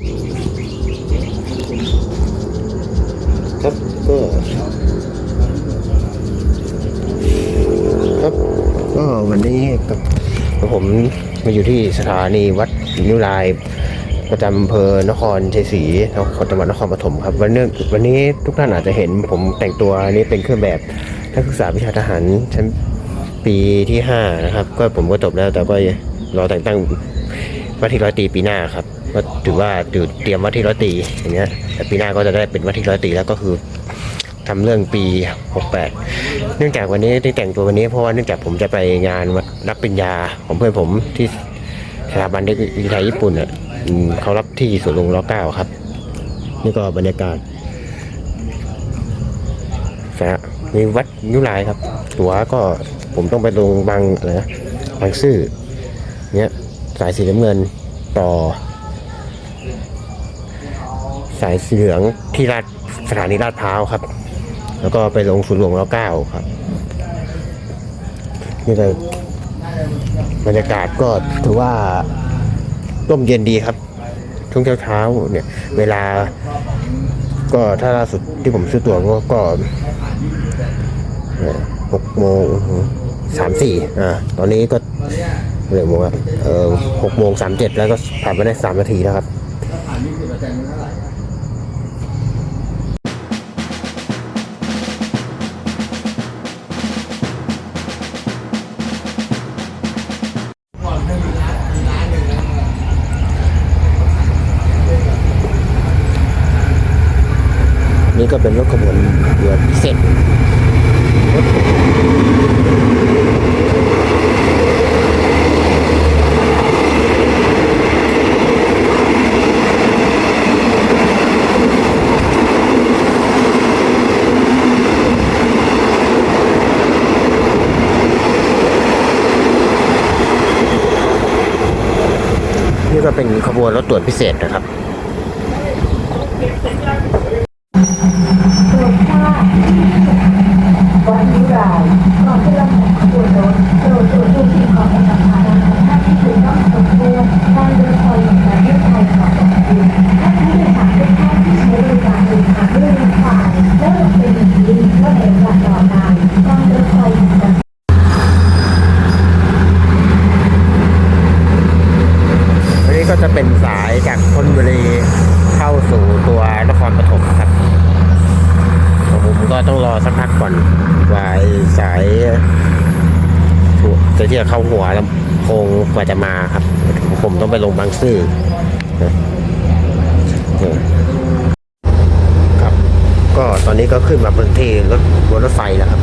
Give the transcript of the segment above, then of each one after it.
ครับก็ครับก็วันนี้กับผมมาอยู่ที่สถานีวัดนิวรายประจำอำเภอนครชัยศรีนครจังหวัดนครปฐมครับ วันนี้วันนี้ทุกท่านอาจจะเห็นผมแต่งตัวนี้เป็นเครื่องแบบนักศึกษาวิชาทหารชั้นปีที่ห้านะครับ ก็ผมก็จบแล้วแต่ก็รอแต่งตั้ง ว่าที่ร้อยตีปีหน้าครับก็ถือว่าเตรียมว่าที่ร้อยตีอย่างเงี้ยแต่ปีหน้าก็จะได้เป็นว่าที่ร้อยตีแล้วก็คือทำเรื่องปี 68 เนื่องจากวันนี้ที่แต่งตัววันนี้เพราะว่าเนื่องจากผมจะไปงานรับปริญญาของเพื่อนผมที่สถาบันเทคโนโลยีไทยญี่ปุ่นอะเขารับที่สวนลุงล้อเก้าครับ นี่ก็บรรยากาศนะมีวัดนิ้วลายครับ ตัวก็ผมต้องไปลงบางอะไรนะบางซื่อเนี่ย สายสีน้ำเงินต่อ สายสีเหลืองที่ลาดสถานีลาดพร้าวครับ แล้วก็ไปลงศูนย์หลวงร้อเก้าครับ นี่เลยบรรยากาศก็ถือว่าร่มเย็นดีครับ ช่วงเช้าๆเนี่ย เวลา ก็ถ้าล่าสุดที่ผมซื้อตั๋วก็ก็หกโมงสามสี่อ่า ตอนนี้ก็ เรียกว่าเออหกโมงสามเจ็ดแล้วก็ผ่านไปได้สามนาทีแล้วครับนี่ก็เป็นรถขบวนเรือพิเศษ นี่ก็เป็นขบวนรถตรวจพิเศษนะครับ วัดนิรายก่อนที่เราของขบวนรถโปรดตรวจดูสิ่งของในสัมภาระของท่านที่ถูกต้องสมควรการเดินทางแห่งประเทศไทยขอขอบคุณท่านผู้โดยสารทุกท่านที่ใช้บริการเดินทางด้วยรถไฟและรถเป็นอย่างยิ่งว่าในโอกาสต่อไปการรถไฟแห่งประเทศ อันนี้ก็จะเป็นสายจากธนบุรีเข้าสู่ตัวนครปฐมครับผมก็ต้องรอสักพักก่อนว่าไอ้สายถูกจะที่จะเข้าหัวลำโพงกว่าจะมาครับ ผมต้องไปลงบาง ซื่อครับ ก็ตอนนี้ก็ขึ้นมาบนที่รถบนรถไฟแล้วครับ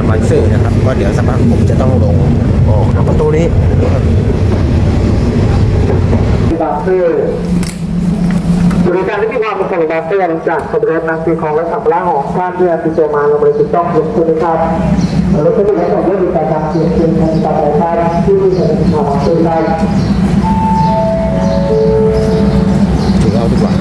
านบางซื่อนะครับ ก็เดี๋ยวสักพักผมจะต้องลงออกประตูนี้บบางซื่อบริการที่มีความเป็นของบางซื่อหลังจากขบวนนางสีของและสัมภาระของท่านเรือติโจมาลงบริสุทธิ์ต้องยกขึ้นะครับรถตู้ที่ของเรื่องมีการทำเสียงเสียงของตัดสายที่มีส่วนของบางซื่อได้ ถึงเอาดีกว่า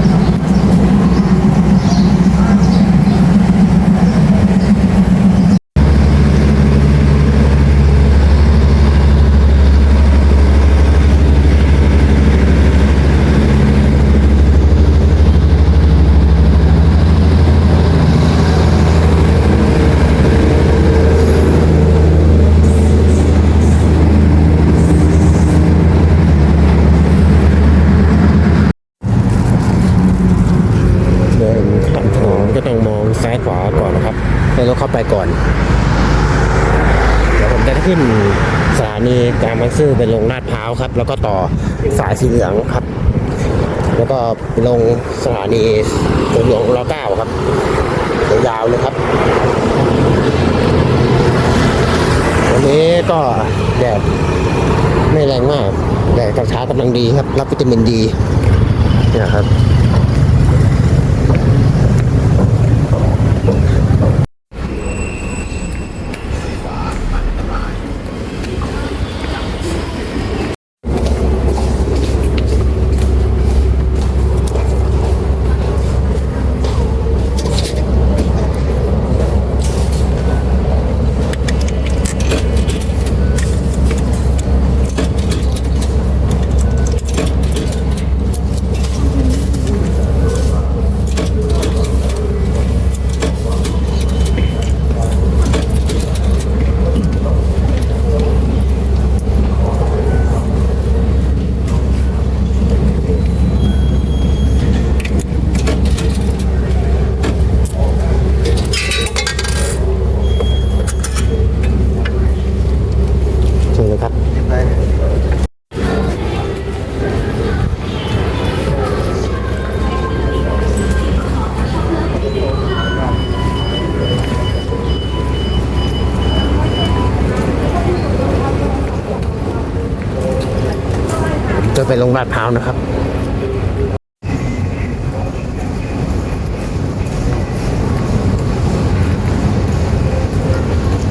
เดินข้ามถนนก็ต้องมองซ้ายขวาก่อนนะครับให้รถเข้าไปก่อน เดี๋ยวผมจะขึ้น สถานีกลางบางซื่อไปลงลาดพร้าวครับ แล้วก็ต่อสายสีเหลืองครับ แล้วก็ลงสถานีสวนหลวงรเก้าครับยาวเลยครับ วันนี้ก็แดดไม่แรงมากแดดกับเช้ากำลังดีครับ รับวิตามินดีเนี่ยครับ เชิญเลยครับ จะไป ลาดพร้าวนะครับ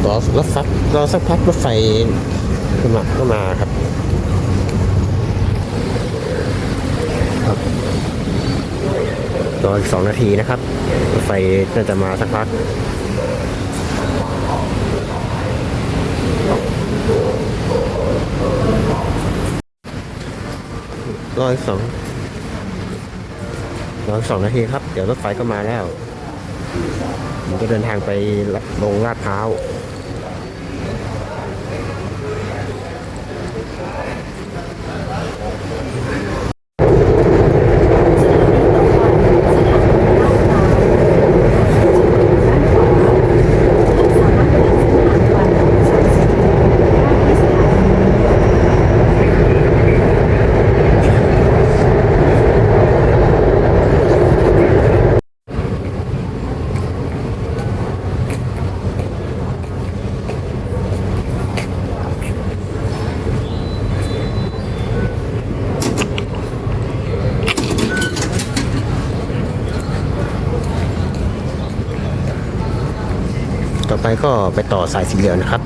รอรถฟักรอสักพักรถไฟขึ้นมาก็มาครับครับรออีกสองนาทีนะครับ รถไฟน่าจะมาสักพัก รออีกสองรออีกสองนาทีครับ เดี๋ยวรถไฟก็มาแล้ว ผมจะเดินทางไปลงลาดพร้าว ต่อไปก็ไปต่อสายสีเหลืองนะครับ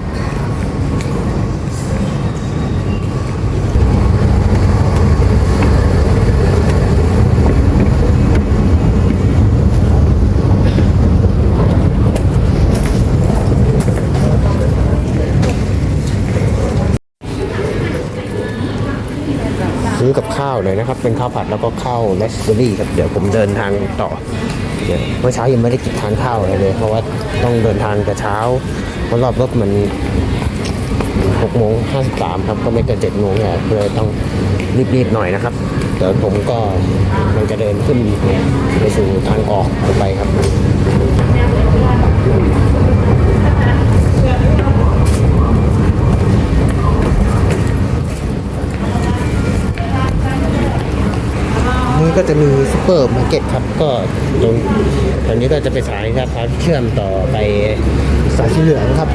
ซื้อกับข้าวหน่อยนะครับ เป็นข้าวผัดแล้วก็ข้าวเลสเบอรี่ครับ เดี๋ยวผมเดินทางต่อ เดี๋ยวเมื่อเช้ายังไม่ได้กินทานข้าวอะไรเลย เพราะว่าต้องเดินทางแต่เช้าเพราะรอบรถมันหกโมงห้าสิบสามครับก็ไม่เกินเจ็ดโมงเนี่ยเลยต้องรีบๆหน่อยนะครับเดี๋ยวผมก็มันจะเดินขึ้นไปสู่ทางออกไปครับ อร์มาร์เก็ตครับก็ตรงตรงนี้ก็จะเป็นสายครับพาเชื่อมต่อไปสายสีเหลืองครับ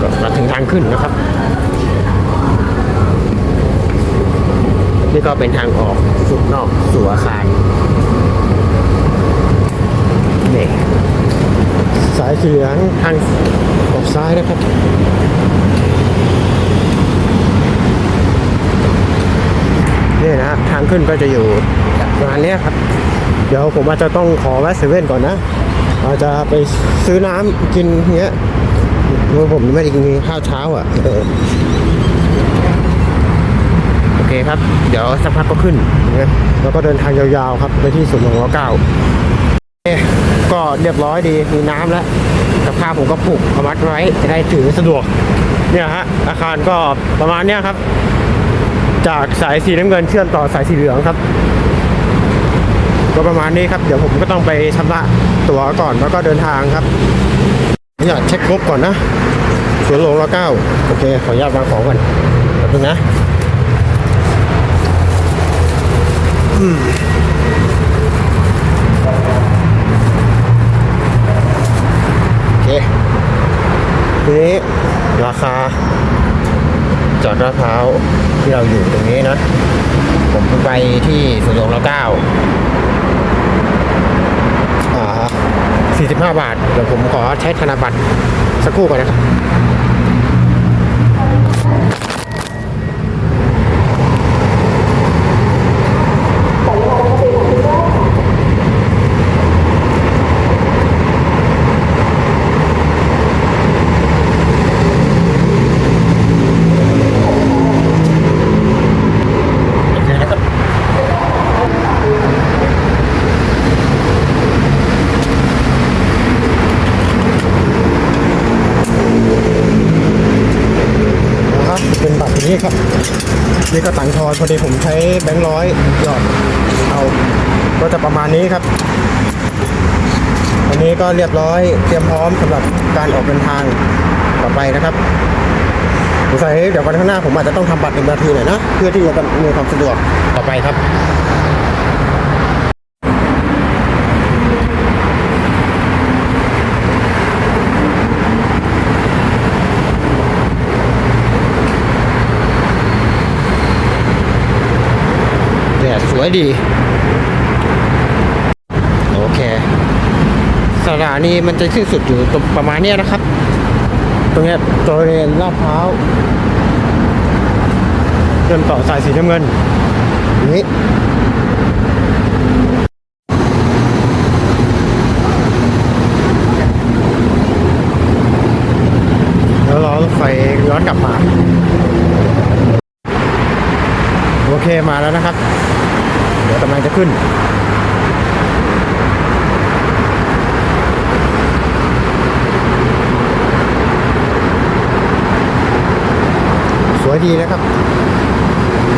ก็มาถึงทางขึ้นนะครับ นี่ก็เป็นทางออกสุดนอกสู่อาคารนี่สายสีเหลืองทางออกซ้ายนะครับ นี่นะฮะทางขึ้นก็จะอยู่ประมาณเนี้ยครับ เดี๋ยวผมอาจจะต้องขอแวะเซเว่นก่อนนะอาจจะไปซื้อน้ำกินเงี้ยเพราะผมไม่ได้กินข้าวเช้าอะเออโอเคครับ เดี๋ยวสักพักก็ขึ้นนะแล้วก็เดินทางยาวๆครับ ไปที่สุนทรเก้าเอ๊ะก็เรียบร้อยดีมีน้ำแล้วกับข้าวผมก็ปลูกเอามัดไว้จะได้ถือสะดวกเนี่ยฮะอาคารก็ประมาณเนี้ยครับ จากสายสีน้ำเงินเชื่อมต่อสายสีเหลืองครับ ก็ประมาณนี้ครับ เดี๋ยวผมก็ต้องไปชำระตั๋วก่อนแล้วก็เดินทางครับอยากเช็คงบก่อนนะสวนหลวงรเก้าโอเค ขออนุญาตวางของก่อนแป๊บนึงนะอืมโอเคทีนี้ราคา จอดลาดพร้าวที่เราอยู่ตรงนี้นะ ผมไปที่สวนหลวงรเก้าอ่า45 บาท เดี๋ยวผมขอใช้ธนบัตรสักครู่ก่อนนะครับ โอเคนะครับ นะครับเป็นบัตรนี้ครับ นี่ ก็ตังทอนพอดีผมใช้แบงค์ร้อยหยอดเอาก็จะประมาณนี้ครับวันนี้ก็เรียบร้อยเตรียมพร้อมสำหรับการออกเดินทางต่อไปนะครับสงสัยเดี๋ยววันข้างหน้าผมอาจจะต้องทำบัตรหนึ่งนาทีหน่อยนะ เพื่อที่จะมีความสะดวกต่อไปครับ วยดี โอเค สถานีมันจะสิ้นสุดอยู่ตรงประมาณนี้นะครับ ตรงนี้ยบริเวณลาดพร้าวเดินต่อสายสีน้ำเงินอย่างนี้แล้วรอรถไฟย้อนกลับมา โอเคมาแล้วนะครับ กำลังจะขึ้น สวยดีนะครับ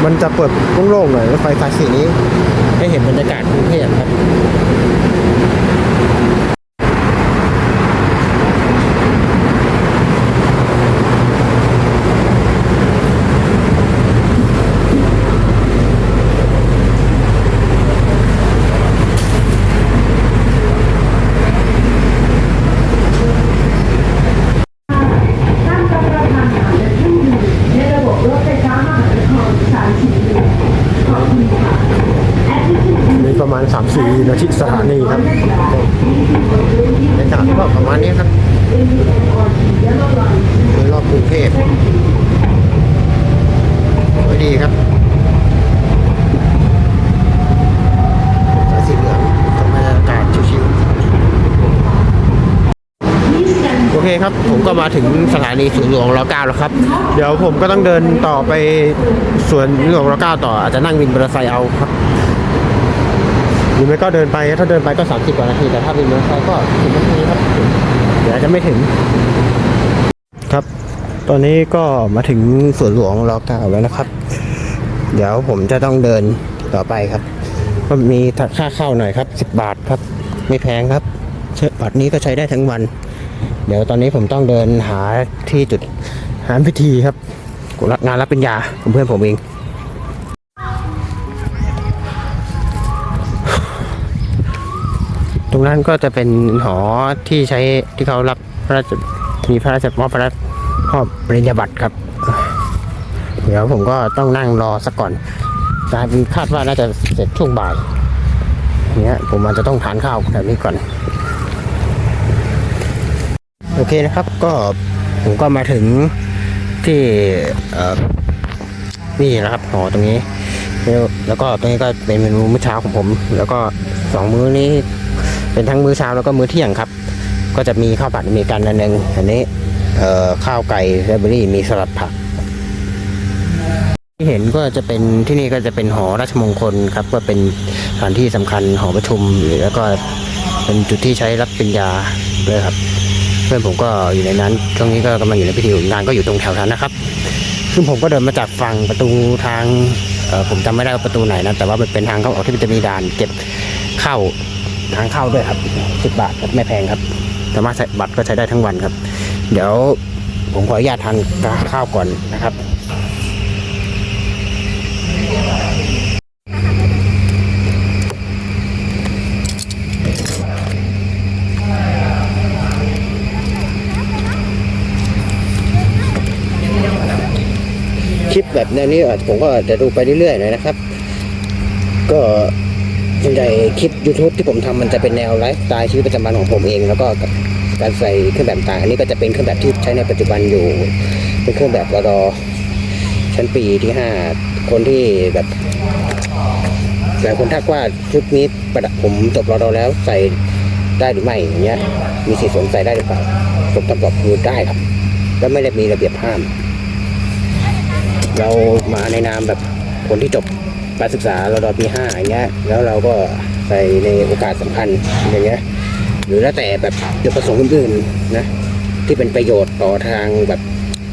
มันจะเปิดโล่งๆหน่อยรถไฟสายสีนี้ ให้เห็นบรรยากาศกรุงเทพครับ ท่านต้องรับทานอาหารและเครื่องดื่มในระบบรถไฟฟ้ามหานครสายสีเหลืองขอบคุณค่ะแอปพลิเคชัน มีประมาณ 3-4 นาทีสถานีครับบรรยากาศก็ประมาณนี้ครับโดยรอบกรุงเทพสวยดีครับสายสีเหลืองชมบรรยากาศชิวๆโอ เคครับ ผมก็มาถึงสถานีสวนหลวงรเก้าแล้วครับ เดี๋ยวผมก็ต้องเดินต่อไปสวนหลวงรเก้าต่อ อาจจะนั่งวินมอเตอร์ไซค์เอาครับหรือไม่ก็เดินไปถ้าเดินไปก็ 30 กว่านาที แต่ถ้าเป็นมอเตอร์ไซค์ก็10นาทีครับ เดี๋ยวจะไม่ถึง ครับ ตอนนี้ก็มาถึงสวนหลวงรอเก้าแล้วนะครับ เดี๋ยวผมจะต้องเดินต่อไปครับ ก็มีค่าเข้าหน่อยครับ 10 บาทครับ ไม่แพงครับใช้บัตรนี้ก็ใช้ได้ทั้งวัน เดี๋ยวตอนนี้ผมต้องเดินหาที่จุดหาพิธีครับงานรับปริญญาของเพื่อนผมเองตรงนั้นก็จะเป็นหอที่ใช้ที่เขารับพระราชมีพระราชมอบพระราชมอบปริญญาบัตรครับ เดี๋ยวผมก็ต้องนั่งรอสักก่อนคาดว่าน่าจะเสร็จช่วงบ่ายเนี้ยผมอาจจะต้องทานข้าวแบบนี้ก่อน โอเคนะครับก็ผมก็มาถึงที่นี่นะครับหอตรงนี้แล้วแล้วก็ตรงนี้ก็เป็นเมนูมื้อเช้าของผม แล้วก็สองมื้อนี้เป็นทั้งมื้อเช้าแล้วก็มื้อเที่ยงครับ ก็จะมีข้าวผัดอเมริกันอันหนึงอันนี้ข้าวไก่และเบอรี่มีสลัดผัก ที่เห็นก็จะเป็นที่นี่ก็จะเป็นหอราชมงคลครับ ก็เป็นสถานที่สำคัญหอประชุมแล้วก็เป็นจุดที่ใช้รับปริญญาด้วยครับ เพื่อนผมก็อยู่ในนั้น ช่วงนี้ก็กำลังอยู่ในพิธีงานก็อยู่ตรงแถวนั้นนะครับ ซึ่งผมก็เดินมาจากฝั่งประตูทางผมจำไม่ได้ว่าประตูไหนนะ แต่ว่ามันเป็นทางเข้าออกที่มันจะมีด่านเก็บเข้าทางเข้าด้วยครับสิบบาทไม่แพงครับสามารถใช้บัตรก็ใช้ได้ทั้งวันครับ เดี๋ยวผมขออนุญาตทานข้าวก่อนนะครับ ลิปแบบแนวนี้ผมก็จะดูไปเรื่อยๆหน่อยนะครับ ก็ส่วนใหญ่คลิป YouTube ที่ผมทำมันจะเป็นแนวไลฟ์สไตล์ชีวิตประจำวันของผมเอง แล้วก็การใส่เครื่องแบบต่างอันนี้ก็จะเป็นเครื่องแบบที่ใช้ในปัจจุบันอยู่ เป็นเครื่องแบบรอดอชั้นปีที่ห้าคนที่แบบหลายคนทักว่าชุดนี้ประดับผมจบรอดอแล้วใส่ได้หรือไม่อย่างเงี้ย มีสิทธิ์สวมใส่ได้หรือเปล่าผมตอบคือได้ครับ แล้วไม่ได้มีระเบียบห้าม เรามาในนามแบบคนที่จบการศึกษาเราดอปีห้าอย่างเงี้ยแล้วเราก็ใส่ในโอกาสสำคัญอย่างเงี้ยหรือแล้วแต่แบบจุดประสงค์อื่นๆนะที่เป็นประโยชน์ต่อทางแบบ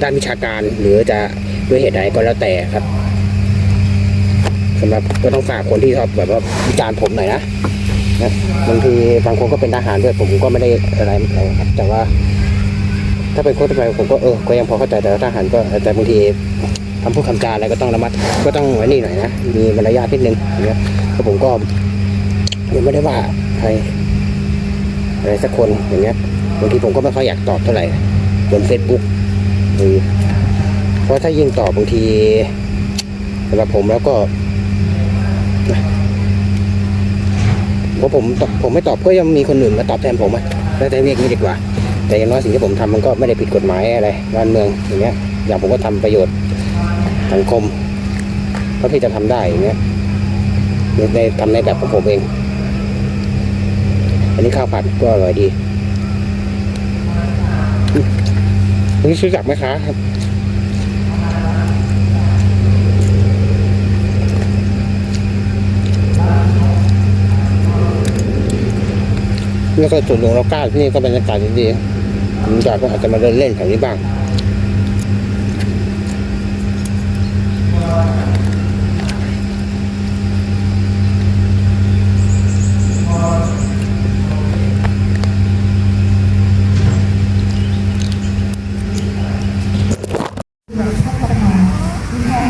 ด้านวิชาการ หรือจะด้วยเหตุใดก็แล้วแต่ครับสำหรับก็ต้องฝากคนที่ชอบแบบว่าวิจารณ์ผมหน่อยนะนะบางทีบางคนก็เป็นทหารด้วยผมก็ไม่ได้อะไรอะไรครับ แต่ว่า ถ้าเป็นโค้ชไปผมก็เออก็ยังพอเข้าใจแต่ว่าทหารก็แต่บางที คำพูดคำจาอะไรก็ต้องระมัดก็ต้องไว้นี่หน่อยนะมีมารยาทนิดนึงอย่างเงี้ยก็ผมก็ยังไม่ได้ว่าใครอะไรสักคนอย่างเงี้ยบางทีผมก็ไม่ค่อยอยากตอบเท่าไหร่บนเฟซบุ๊กหรือเพราะถ้ายิ่งตอบบางทีสำหรับผมแล้วก็เพราะผมตอบผมไม่ตอบก็ยังมีคนอื่นมาตอบแทนผมอะแล้วแต่เรียกนี้ดีกว่า แต่อย่างน้อยสิ่งที่ผมทำมันก็ไม่ได้ผิดกฎหมายอะไรบ้านเมืองอย่างเงี้ยอย่างผมก็ทำประโยชน์ สังคมเท่าที่จะทำได้อย่างเงี้ยในในทำในแบบของผมเอง อันนี้ข้าวผัดก็อร่อยดีอันนี่รู้จักไหมคะครับแล้วก็ส่วนหลวงเราก้าที่นี่ก็บรรยากาศดีๆผมอยากก็อาจจะมาเดินเล่นแถวนี้บ้าง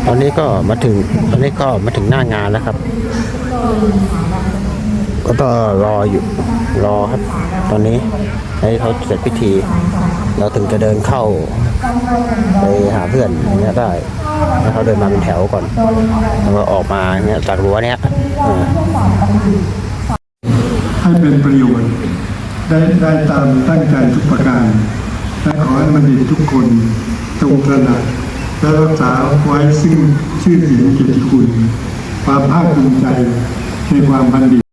ตอนนี้ก็มาถึงตอนนี้ก็มาถึงหน้างานแล้วครับ ก็ต้องรออยู่รอครับ ตอนนี้ให้เขาเสร็จพิธี เราถึงจะเดินเข้าไปหาเพื่อนอย่างเงี้ยได้ให้วเขาเดินมาเป็นแถวก่อนแล้วก็ออกมาเงี้ยจากรั้วเนี้ยให้เป็นประโยชน์ได้ได้ตามตั้งใจทุกประการและขอให้มันดีทุกคนจงตระหนัก และรักษาไว้ซึ่งชื่อเสียงเกียรติคุณความภาคภูมิใจในความพันดี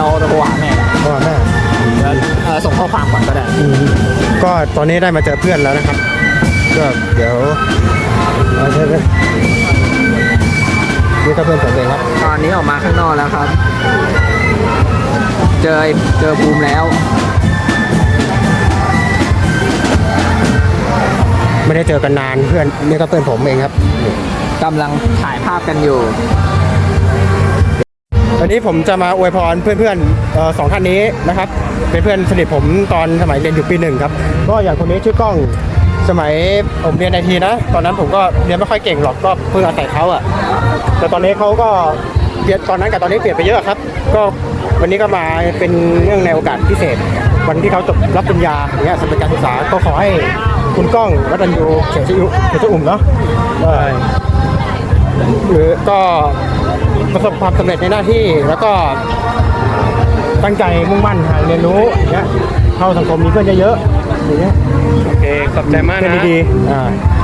ยวเราโทรหาแม่ก่อนพ่อแม่เดี๋ยวเอ่อส่งข้อความก่อนก็ได้ก็ตอนนี้ได้มาเจอเพื่อนแล้วนะครับ ก็เดี๋ยวเอาเชิญเลยนี่ก็เพื่อนผมเองครับ ตอนนี้ออกมาข้างนอกแล้วครับ เจอเจอภูมิแล้ว ไม่ได้เจอกันนานเพื่อนนี่ก็เพื่อนผมเองครับ กำลังถ่ายภาพกันอยู่ วันนี้ผมจะมาอวยพรเพื่อนๆสองท่านนี้นะครับเป็นเพื่อนสนิทผมตอนสมัยเรียนอยู่ปีหนึ่งครับก็อย่างคนนี้ชื่อกล้องสมัยผมเรียนไอทีนะ ตอนนั้นผมก็เรียนไม่ค่อยเก่งหรอกก็เพิ่งอาศัยเขาอะแต่ตอนนี้เขาก็เปลี่ยนตอนนั้นกับตอนนี้เปลี่ยนไปเยอะครับ ก็วันนี้ก็มาเป็นเรื่องในโอกาสพิเศษ วันที่เขาจบรับปริญญาอย่างเงี้ยสำเร็จการศึกษาก็ขอให้คุณก้องวัตัญญูเขียวชิอุเขียวชอุ่มเนาะ หรือก็ประสบความสำเร็จในหน้าที่ แล้วก็ตั้งใจมุ่งมั่นหาเรียนรู้อย่างเงี้ยเข้าสังคมมีเพื่อนเยอะๆอย่างเงี้ยโอเคขอบใจมากเพื่อนนะดีๆอ่า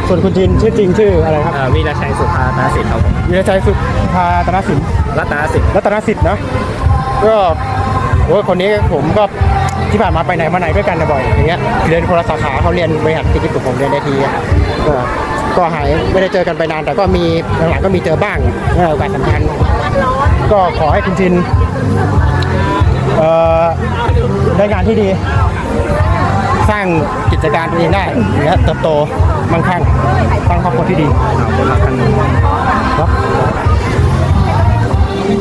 ส่วนคุณจินชื่อจริงชื่ออะไรครับอ่าวีรชัยสุภาตาสิทธิ์ครับผมวิรชัยสุภาตนสิน รัตนสิทธิ์รัตนสิทธิ์นะก็โอ้ยคนนี้ผมก็ที่ผ่านมาไปไหนมาไหนด้วยกันบ่อยอย่างเงี้ยเรียนคนละสาขาเขาเรียนบริหารธุรกิจผมเรียนไอทีอะก็ ก็หายไม่ได้เจอกันไปนาน แต่ก็มีหลังๆก็มีเจอบ้างในโอกาสสำคัญก็ขอให้คุณชินเอ่อได้งานที่ดี สร้างกิจการตัวเองได้และเติบโตมั่งคั่งสร้างครอบครัวที่ดีครับ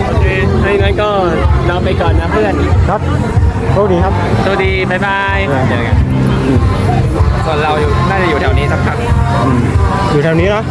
โอเคถ้าอย่างนั้นก็เราไปก่อนนะเพื่อน ครับโชคดีครับสวัสดี บ๊ายบายครับเจอกัน ส่วนเราอยู่น่าจะอยู่แถวนี้สักพัก อยู่แถวนี้เนาะ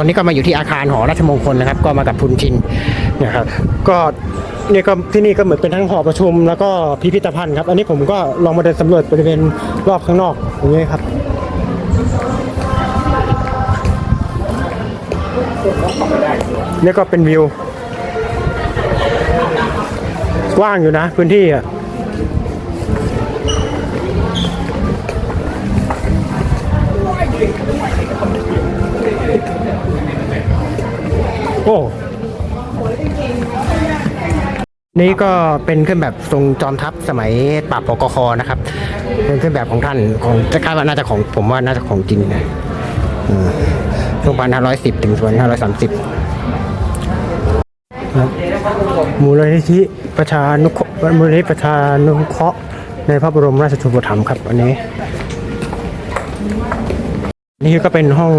อนนี้ก็มาอยู่ที่อาคารหอราชมงคลนะครับ ก็มากับคุณชินนะครับก็เนี่ยก็ที่นี่ก็เหมือนเป็นทั้งหอประชุม แล้วก็พิพิธภัณฑ์ครับ อันนี้ผมก็ลองมาเดินสำรวจบริเวณรอบข้างนอกอย่างนี้ยครับเนี่ยก็เป็นวิวกว้างอยู่นะพื้นที่อะ โอ้ นี่ก็เป็นเครื่องแบบทรงจอมทัพสมัยปราบปกคนะครับ เป็นเครื่องแบบของท่านของจะคาดว่าน่าจะของผมว่าน่าจะของจริงนะช่วงพันห้าร้อยสิบถึงพันห้าร้อยสามสิบมูลนิธิประชานุเคราะห์มูลนิธิประชานุเคราะห์ในพระบรมราชชูปถัมภ์ครับอันนี้ นี่ก็เป็นห้อง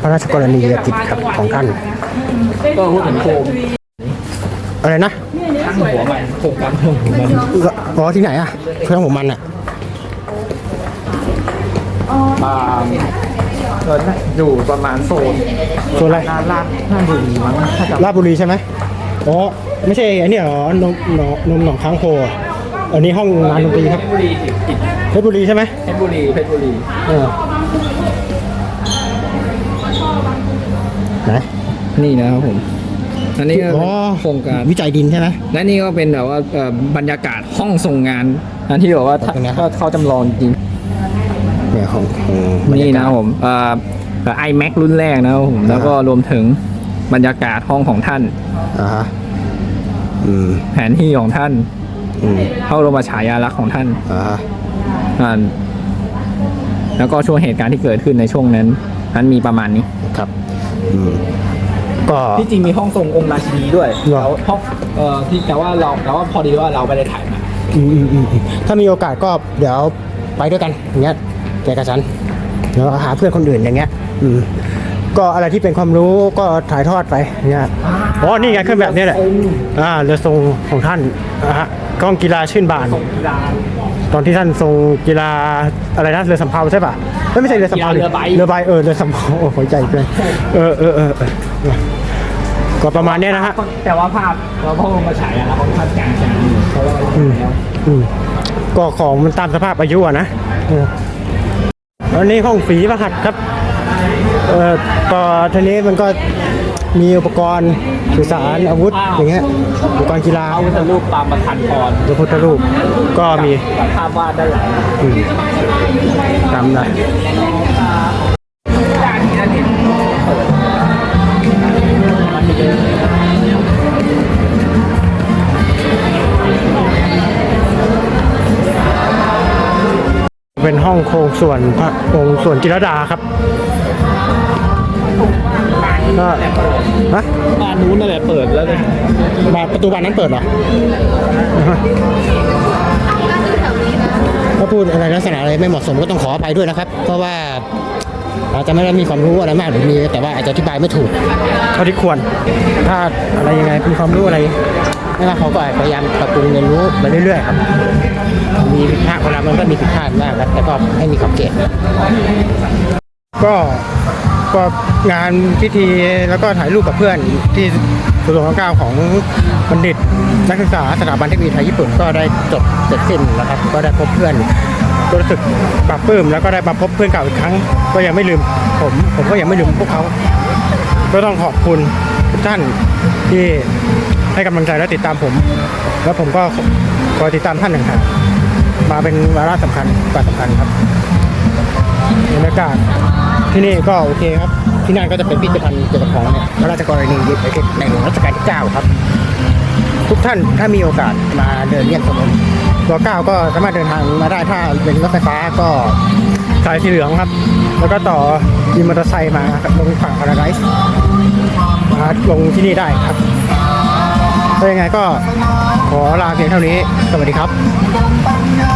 พระราชกรณียกิจครับของท่าน ก็พูดถึงโคมอะไรนะตั้งหัวมันโครงการเพิ่มหัวมันอ๋อที่ไหนอะเพื่อนของมันอะอ่าเออน่าอยู่ประมาณโซนโซนอะไรลาดลาดลาดบุรีมั้งถ้าจำราชบุรีใช่ไหมอ๋อไม่ใช่อันนี้เหรอนมหนองนมหนองค้างโคอะอันนี้ห้องงานดนตรีครับบุรีสิผิดเพชรบุรีใช่ไหมเพชรบุรีเพชรบุรีเออไหน นี่นะครับผม อันนี้ก็อ๋อโครงการ วิจัยดินใช่ไหมและนี่ก็เป็นแบบว่าเอ่อบรรยากาศห้องทรงงาน อันที่บอกว่าถ้าเป็นไงครับถ้าเขาจำลองจริงเนี่ยของของบรรนี่ยากานะศผมเอ่อไอแม็กรุ่นแรกนะครับผม แล้วก็รวมถึงบรรยากาศห้องของท่าน อ่าฮะอืมแผนที่ของท่าน อืมเข้าลงมาฉายาลักษณ์ของท่านอ่าฮะอ่าแล้วก็ช่วงเหตุการณ์ที่เกิดขึ้นในช่วงนั้นนั้นมีประมาณนี้ ครับอืม ก็ที่จริงมีห้องทรงองค์ราชินีด้วยเหรอแล้วห้องเอ่อที่แต่ว่าเราแต่ว่าพอดีว่าเราไม่ได้ถ่ายมาอืมอืมอืมอืมถ้ามีโอกาสก็เดี๋ยวไปด้วยกันอย่างเงี้ยแกกับฉันเดี๋ยวหาเพื่อนคนอื่นอย่างเงี้ย อืมก็อะไรที่เป็นความรู้ก็ถ่ายทอดไปอย่างเงี้ยอ๋อนี่ไงเครื่องแบบนี้แหละอ่าเรือทรงของท่านอะฮะกล้องกีฬาชื่นบานกีฬาตอนที่ท่านทรงกีฬาอะไรนะเรือสำเภาใช่ป่ะเอ้ยไม่ใช่เรือสำเภากีฬาเรือใบเรือใบเออเรือสำเภาโอ้โหใจเกินเออเออเออเออ ก็ประมาณเนี้ยนะฮะ แต่ว่าภาพเราพ่อลงมาฉายาลักษณ์ของท่านกลางแสงอยู่เพราะว่าเราอืม แล้วอืมก็ของมันตามสภาพอายุอะนะเอออันนี้ห้องฝีประหัดครับ เอ่อต่อทีนี้มันก็มีอุปกรณ์สื่อสารอาวุธอย่างเงี้ย อุปกรณ์กีฬาพระพุทธรูปปางประธานพรพระพุทธรูปก็มีภาพวาดด้านหลัง อืมตามนั้น เป็นห้องโครงส่วนพระองค์ส่วนจิรดาครับก็ฮะบ้านนู้นนั่นแหละเปิดแล้วเลยบานประตูบานนั้นเปิดเหรอถ้าพูดอะไรลักษณะอะไรไม่เหมาะสมก็ต้องขออภัยด้วยนะครับ เพราะว่าอาจจะไม่ได้มีความรู้อะไรมากหรือมีแต่ว่าอาจจะอธิบายไม่ถูกเท่าที่ควรถ้าอะไรยังไงมีความรู้อะไร ไม่ว่าเขาก็พยายามปรับปรุงเรียนรู้ไปเรื่อยๆครับ มีผิดพลาดคนเรามันก็มีผิดพลาดบ้างครับแต่ก็ให้มีขอบเขตก็ก็งานพิธีแล้วก็ถ่ายรูปกับเพื่อนที่สุรวงเก้าของบัณฑิต นักศึกษาสถาบันเทคโนโลยีไทยญี่ปุ่นก็ได้จบเสร็จสิ้นแล้วครับ ก็ได้พบเพื่อนก็รู้สึกปลาบปื้มแล้วก็ได้มาพบเพื่อนเก่าอีกครั้ง ก็ยังไม่ลืมผม ผมก็ยังไม่ลืมพวกเขา ก็ต้องขอบคุณทุกท่านที่ ให้กำลังใจและติดตามผม แล้วผมก็คอยติดตามท่านห่างมาเป็นวาระสำคัญกว่าสำคัญครับบรรยากาศที่นี่ก็โอเคครับ ที่นั่นก็จะเป็นพิพิธภัณฑ์เกี่ยวกับของเนี่ยพระราชกรณียกิจในหลวงรัชกาลที่ 9 ครับ ทุกท่านถ้ามีโอกาสมาเดินเยี่ยมชมตัวเก้าก็สามารถเดินทางมาได้ถ้าเป็นรถไฟฟ้าก็สายสีเหลืองครับ แล้วก็ต่อมีมอเตอร์ไซค์มาครับลงฝั่งพาราไดซ์มาลงที่นี่ได้ครับ ถ้ายังไงก็ขอลาเพียงเท่านี้ สวัสดีครับ